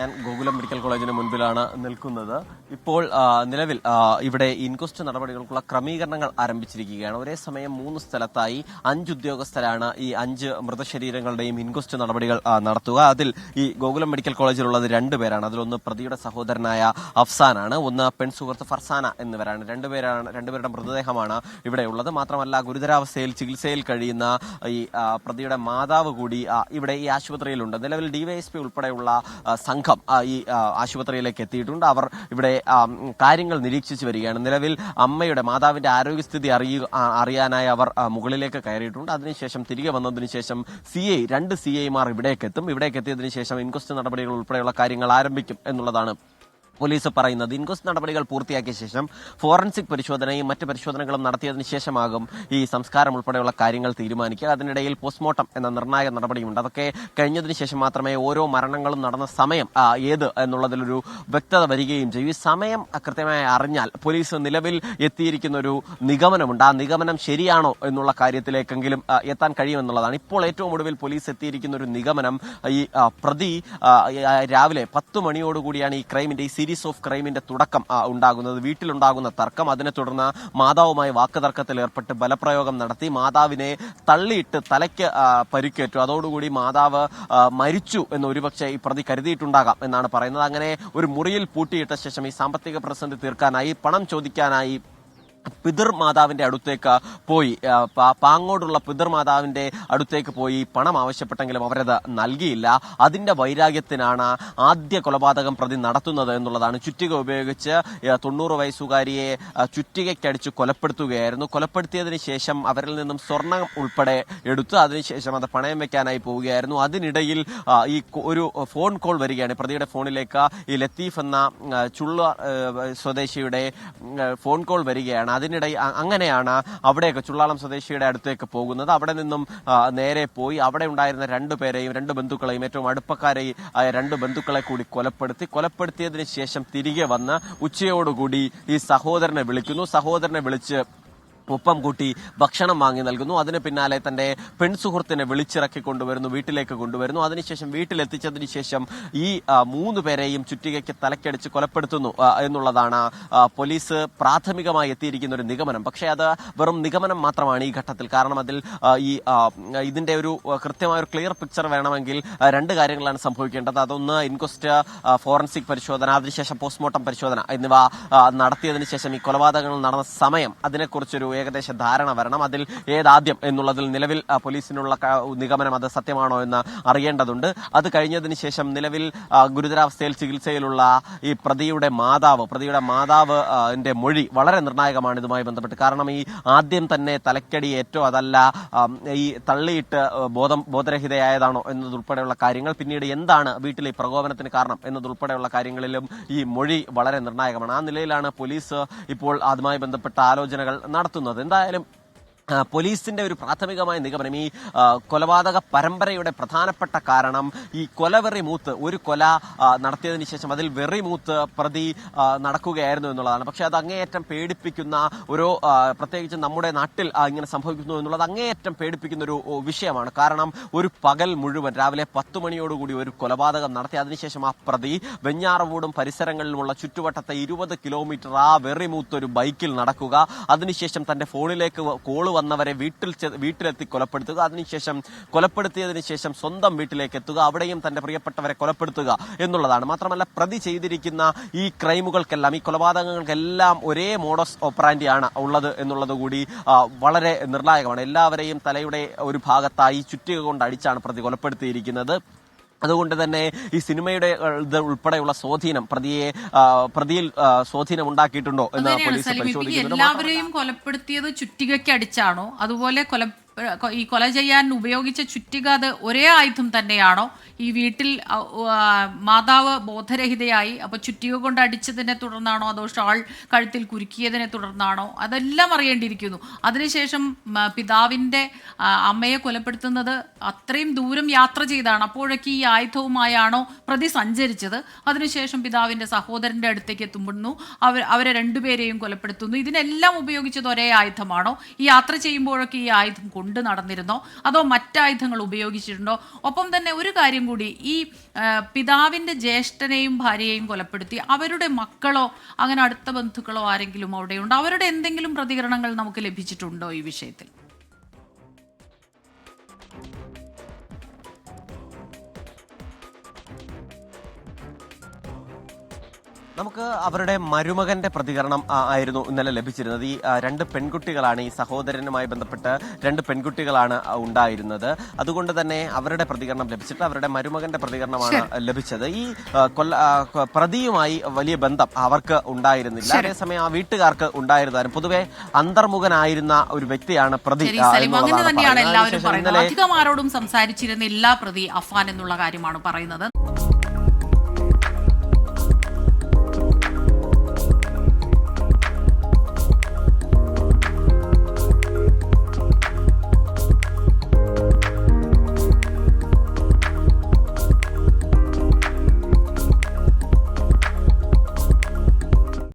ഞാൻ ഗോകുലം മെഡിക്കൽ കോളേജിന് മുൻപിലാണ് നിൽക്കുന്നത്. ഇപ്പോൾ നിലവിൽ ഇവിടെ ഇൻക്വസ്റ്റ് നടപടികൾക്കുള്ള ക്രമീകരണങ്ങൾ ആരംഭിച്ചിരിക്കുകയാണ്. ഒരേ സമയം മൂന്ന് സ്ഥലത്തായി അഞ്ച് ഉദ്യോഗസ്ഥരാണ് ഈ അഞ്ച് മൃതശരീരങ്ങളുടെയും ഇൻക്വസ്റ്റ് നടപടികൾ നടത്തുക. അതിൽ ഈ ഗോകുലം മെഡിക്കൽ കോളേജിലുള്ളത് രണ്ടുപേരാണ് അതിലൊന്ന് പ്രതിയുടെ സഹോദരനായ അഫ്സാനാണ്. ഒന്ന് പെൺ സുഹൃത്ത് ഫർസാന എന്നിവരാണ്. രണ്ടുപേരാണ് രണ്ടുപേരുടെ മൃതദേഹമാണ് ഇവിടെയുള്ളത് മാത്രമല്ല ഗുരുതരാവസ്ഥയിൽ ചികിത്സയിൽ കഴിയുന്ന ഈ പ്രതിയുടെ മാതാവ് കൂടി ഇവിടെ ഈ ആശുപത്രിയിലുണ്ട്. നിലവിൽ ഡിവൈഎസ്പി ഉൾപ്പെടെയുള്ള ആ, സംഘം ഈ ആശുപത്രിയിലേക്ക് എത്തിയിട്ടുണ്ട്. അവർ ഇവിടെ കാര്യങ്ങൾ നിരീക്ഷിച്ചു വരികയാണ്. നിലവിൽ അമ്മയുടെ മാതാവിന്റെ ആരോഗ്യസ്ഥിതി അറിയ അറിയാനായി അവർ മുകളിലേക്ക് കയറിയിട്ടുണ്ട്. അതിനുശേഷം തിരികെ വന്നതിന് ശേഷം സി ഐ രണ്ട് സി ഐമാർ ഇവിടേക്ക് എത്തും ഇവിടേക്ക് എത്തിയതിനു ശേഷം ഇൻക്വസ്റ്റ് നടപടികൾ ഉൾപ്പെടെയുള്ള കാര്യങ്ങൾ ആരംഭിക്കും എന്നുള്ളതാണ് പോലീസ് പറയുന്നത്. ഇൻക്വസ്റ്റ് നടപടികൾ പൂർത്തിയാക്കിയ ശേഷം ഫോറൻസിക് പരിശോധനയും മറ്റ് പരിശോധനകളും നടത്തിയതിനു ശേഷമാകും ഈ സംസ്കാരം ഉൾപ്പെടെയുള്ള കാര്യങ്ങൾ തീരുമാനിക്കുക. അതിനിടയിൽ പോസ്റ്റ്മോർട്ടം എന്ന നിർണായക നടപടിയുണ്ട്. അതൊക്കെ കഴിഞ്ഞതിന് ശേഷം മാത്രമേ ഓരോ മരണങ്ങളും നടന്ന സമയം ഏത് എന്നുള്ളതിലൊരു വ്യക്തത വരികയും ചെയ്യും. ഈ സമയം കൃത്യമായി അറിഞ്ഞാൽ പോലീസ് നിലവിൽ എത്തിയിരിക്കുന്ന ഒരു നിഗമനമുണ്ട്. ആ നിഗമനം ശരിയാണോ എന്നുള്ള കാര്യത്തിലേക്കെങ്കിലും എത്താൻ കഴിയുമെന്നുള്ളതാണ്. ഇപ്പോൾ ഏറ്റവും ഒടുവിൽ പോലീസ് എത്തിയിരിക്കുന്ന ഒരു നിഗമനം ഈ പ്രതി രാവിലെ പത്ത് മണിയോടുകൂടിയാണ് ഈ ക്രൈമിന്റെ ഈ സീരീസ് ഓഫ് ക്രൈമിന്റെ തുടക്കം ഉണ്ടാകുന്നത് വീട്ടിലുണ്ടാകുന്ന തർക്കം അതിനെ തുടർന്ന് മാതാവുമായി വാക്കുതർക്കത്തിൽ ഏർപ്പെട്ട് ബലപ്രയോഗം നടത്തി മാതാവിനെ തള്ളിയിട്ട് തലയ്ക്ക് പരിക്കേറ്റു. അതോടുകൂടി മാതാവ് മരിച്ചു എന്ന് ഒരുപക്ഷെ ഈ പ്രതി കരുതിയിട്ടുണ്ടാകാം എന്നാണ് പറയുന്നത്. അങ്ങനെ ഒരു മുറിയിൽ പൂട്ടിയിട്ട ശേഷം ഈ സാമ്പത്തിക പ്രതിസന്ധി തീർക്കാനായി പണം ചോദിക്കാനായി പിതൃ മാതാവിന്റെ അടുത്തേക്ക് പോയി. പാങ്ങോടുള്ള പിതൃ മാതാവിന്റെ അടുത്തേക്ക് പോയി പണം ആവശ്യപ്പെട്ടെങ്കിലും അവരത് നൽകിയില്ല. അതിന്റെ വൈരാഗ്യത്തിനാണ് ആദ്യ കൊലപാതകം പ്രതി നടത്തുന്നത് എന്നുള്ളതാണ്. ചുറ്റിക ഉപയോഗിച്ച് തൊണ്ണൂറ് വയസ്സുകാരിയെ ചുറ്റികയ്ക്കടിച്ച് കൊലപ്പെടുത്തുകയായിരുന്നു. കൊലപ്പെടുത്തിയതിനു ശേഷം അവരിൽ നിന്നും സ്വർണം ഉൾപ്പെടെ എടുത്തു അതിനുശേഷം അത് പണയം വെക്കാനായി പോവുകയായിരുന്നു. അതിനിടയിൽ ഈ ഒരു ഫോൺ കോൾ വരികയാണ്. പ്രതിയുടെ ഫോണിലേക്ക് ഈ ലത്തീഫ് എന്ന ചുള്ള സ്വദേശിയുടെ ഫോൺ കോൾ വരികയാണ്. അതിനിടെ അ- അങ്ങനെയാണ് അവിടെയൊക്കെ ചുള്ളാളം സ്വദേശിയുടെ അടുത്തേക്ക് പോകുന്നത്. അവിടെ നിന്നും നേരെ പോയി അവിടെ ഉണ്ടായിരുന്ന രണ്ടു പേരെയും രണ്ട് ബന്ധുക്കളെയും ഏറ്റവും അടുപ്പക്കാരെയും രണ്ട് ബന്ധുക്കളെ കൂടി കൊലപ്പെടുത്തി. കൊലപ്പെടുത്തിയതിനു ശേഷം തിരികെ വന്ന് ഉച്ചയോടുകൂടി ഈ സഹോദരനെ വിളിക്കുന്നു. സഹോദരനെ വിളിച്ച് ഒപ്പം കൂട്ടി ഭക്ഷണം വാങ്ങി നൽകുന്നു. അതിന് പിന്നാലെ തന്റെ പെൺസുഹൃത്തിനെ വിളിച്ചിറക്കി കൊണ്ടുവരുന്നു വീട്ടിലേക്ക് കൊണ്ടുവരുന്നു. അതിനുശേഷം വീട്ടിലെത്തിച്ചതിന് ശേഷം ഈ മൂന്ന് പേരെയും ചുറ്റികയ്ക്ക് തലക്കടിച്ച് കൊലപ്പെടുത്തുന്നു എന്നുള്ളതാണ് പോലീസ് പ്രാഥമികമായി എത്തിയിരിക്കുന്ന ഒരു നിഗമനം. പക്ഷേ അത് വെറും നിഗമനം മാത്രമാണ് ഈ ഘട്ടത്തിൽ. കാരണം അതിൽ ഈ ഇതിന്റെ ഒരു കൃത്യമായ ഒരു ക്ലിയർ പിക്ചർ വേണമെങ്കിൽ രണ്ട് കാര്യങ്ങളാണ് സംഭവിക്കേണ്ടത്. അതൊന്ന് ഇൻക്വസ്റ്റ് ഫോറൻസിക് പരിശോധന അതിനുശേഷം പോസ്റ്റ്മോർട്ടം പരിശോധന എന്നിവ നടത്തിയതിനു ശേഷം ഈ കൊലപാതകങ്ങൾ നടന്ന സമയം അതിനെക്കുറിച്ചൊരു ഏകദേശ ധാരണ വരണം. അതിൽ ഏതാദ്യം എന്നുള്ളതിൽ നിലവിൽ പോലീസിനുള്ള നിഗമനം അത് സത്യമാണോ എന്ന് അറിയേണ്ടതുണ്ട്. അത് കഴിഞ്ഞതിന് ശേഷം നിലവിൽ ഗുരുതരാവസ്ഥയിൽ ചികിത്സയിലുള്ള ഈ പ്രതിയുടെ മാതാവ് പ്രതിയുടെ മാതാവ് മൊഴി വളരെ നിർണായകമാണ് ഇതുമായി ബന്ധപ്പെട്ട്. കാരണം ഈ ആദ്യം തന്നെ തലക്കടി ഏറ്റോ അതല്ല ഈ തള്ളിയിട്ട് ബോധം ബോധരഹിതയായതാണോ എന്നതുൾപ്പെടെയുള്ള കാര്യങ്ങൾ. പിന്നീട് എന്താണ് വീട്ടിൽ ഈ പ്രകോപനത്തിന് കാരണം എന്നതുൾപ്പെടെയുള്ള കാര്യങ്ങളിലും ഈ മൊഴി വളരെ നിർണായകമാണ്. ആ നിലയിലാണ് പോലീസ് ഇപ്പോൾ അതുമായി ബന്ധപ്പെട്ട ആലോചനകൾ നടത്തുന്നത്. എന്തായാലും ആ, പോലീസിന്റെ ഒരു പ്രാഥമികമായ നിഗമനം. ഈ കൊലപാതക പരമ്പരയുടെ പ്രധാനപ്പെട്ട കാരണം ഈ കൊലവെറി മൂത്ത് ഒരു കൊല നടത്തിയതിനു ശേഷം അതിൽ വെറി മൂത്ത് പ്രതി നടക്കുകയായിരുന്നു എന്നുള്ളതാണ്. പക്ഷെ അത് അങ്ങേയറ്റം പേടിപ്പിക്കുന്ന ഒരു പ്രത്യേകിച്ച് നമ്മുടെ നാട്ടിൽ ഇങ്ങനെ സംഭവിക്കുന്നു എന്നുള്ളത് അങ്ങേയറ്റം പേടിപ്പിക്കുന്ന ഒരു വിഷയമാണ്. കാരണം ഒരു പകൽ മുഴുവൻ രാവിലെ പത്ത് മണിയോടുകൂടി ഒരു കൊലപാതകം നടത്തി അതിനുശേഷം ആ പ്രതി വെഞ്ഞാറവൂടും പരിസരങ്ങളിലുമുള്ള ചുറ്റുവട്ടത്തെ ഇരുപത് കിലോമീറ്റർ ആ വെറിമൂത്ത് ഒരു ബൈക്കിൽ നടക്കുക. അതിനുശേഷം തന്റെ ഫോണിലേക്ക് കോൾ വന്നവരെ വീട്ടിൽ വീട്ടിലെത്തി കൊലപ്പെടുത്തുക. അതിനുശേഷം കൊലപ്പെടുത്തിയതിന് ശേഷം സ്വന്തം വീട്ടിലേക്ക് എത്തുക. അവിടെയും തന്റെ പ്രിയപ്പെട്ടവരെ കൊലപ്പെടുത്തുക എന്നുള്ളതാണ്. മാത്രമല്ല പ്രതി ചെയ്തിരിക്കുന്ന ഈ ക്രൈമുകൾക്കെല്ലാം ഈ കൊലപാതകങ്ങൾക്കെല്ലാം ഒരേ മോഡസ് ഓപ്പറാൻഡി ആണ് ഉള്ളത് എന്നുള്ളത് കൂടി വളരെ നിർണായകമാണ്. എല്ലാവരെയും തലയുടെ ഒരു ഭാഗത്തായി ചുറ്റിക കൊണ്ട് അടിച്ചാണ് പ്രതി കൊലപ്പെടുത്തിയിരിക്കുന്നത്. അതുകൊണ്ട് തന്നെ ഈ സിനിമയുടെ ഇത് ഉൾപ്പെടെയുള്ള സ്വാധീനം പ്രതിയെ പ്രതിയിൽ സ്വാധീനം ഉണ്ടാക്കിയിട്ടുണ്ടോ എന്ന് പോലീസ് പരിശോധിക്കുന്നുണ്ട്. എല്ലാവരെയും കൊലപ്പെടുത്തിയത് ചുറ്റികയ്ക്ക് അടിച്ചാണോ? അതുപോലെ കൊല ഈ കൊല ചെയ്യാൻ ഉപയോഗിച്ച ചുറ്റിക അത് ഒരേ ആയുധം തന്നെയാണോ? ഈ വീട്ടിൽ മാതാവ് ബോധരഹിതയായി അപ്പൊ ചുറ്റിക കൊണ്ട് അടിച്ചതിനെ തുടർന്നാണോ അതോ ഷാൾ കഴുത്തിൽ കുരുക്കിയതിനെ തുടർന്നാണോ അതെല്ലാം അറിയേണ്ടിയിരിക്കുന്നു. അതിനുശേഷം പിതാവിന്റെ അമ്മയെ കൊലപ്പെടുത്തുന്നത് അത്രയും ദൂരം യാത്ര ചെയ്താണ്. അപ്പോഴൊക്കെ ഈ ആയുധവുമായാണോ പ്രതി സഞ്ചരിച്ചത്. അതിനുശേഷം പിതാവിന്റെ സഹോദരന്റെ അടുത്തേക്ക് എത്തുമ്പോഴുന്നു അവർ അവരെ രണ്ടുപേരെയും കൊലപ്പെടുത്തുന്നു. ഇതിനെല്ലാം ഉപയോഗിച്ചത് ഒരേ ആയുധമാണോ? ഈ യാത്ര ചെയ്യുമ്പോഴൊക്കെ ഈ ആയുധം കൊണ്ട് നടന്നിരുന്നോ? അതോ മറ്റായുധങ്ങൾ ഉപയോഗിച്ചിട്ടുണ്ടോ? ഒപ്പം തന്നെ ഒരു കാര്യം കൂടി ഈ പിതാവിന്റെ ജ്യേഷ്ഠനെയും ഭാര്യയെയും കൊലപ്പെടുത്തി അവരുടെ മക്കളോ അങ്ങനെ അടുത്ത ബന്ധുക്കളോ ആരെങ്കിലും അവിടെയുണ്ട്? അവരുടെ എന്തെങ്കിലും പ്രതികരണങ്ങൾ നമുക്ക് ലഭിച്ചിട്ടുണ്ടോ ഈ വിഷയത്തിൽ? നമുക്ക് അവരുടെ മരുമകന്റെ പ്രതികരണം ആയിരുന്നു ഇന്നലെ ലഭിച്ചിരുന്നത്. ഈ രണ്ട് പെൺകുട്ടികളാണ് ഈ സഹോദരനുമായി ബന്ധപ്പെട്ട് രണ്ട് പെൺകുട്ടികളാണ് ഉണ്ടായിരുന്നത്. അതുകൊണ്ട് തന്നെ അവരുടെ പ്രതികരണം ലഭിച്ചിട്ട് അവരുടെ മരുമകന്റെ പ്രതികരണമാണ് ലഭിച്ചത്. ഈ കൊല്ല പ്രതിയുമായി വലിയ ബന്ധം അവർക്ക് ഉണ്ടായിരുന്നില്ല. അതേസമയം ആ വീട്ടുകാർക്ക് ഉണ്ടായിരുന്നാലും പൊതുവെ അന്തർമുഖനായിരുന്ന ഒരു വ്യക്തിയാണ് പ്രതി അങ്ങനെ തന്നെയാണ് എല്ലാവരും പറയുന്നത്. അധികം ആരോടും സംസാരിച്ചിരുന്നില്ല പ്രതി അഫാൻ എന്നുള്ള കാര്യമാണ് പറയുന്നത്.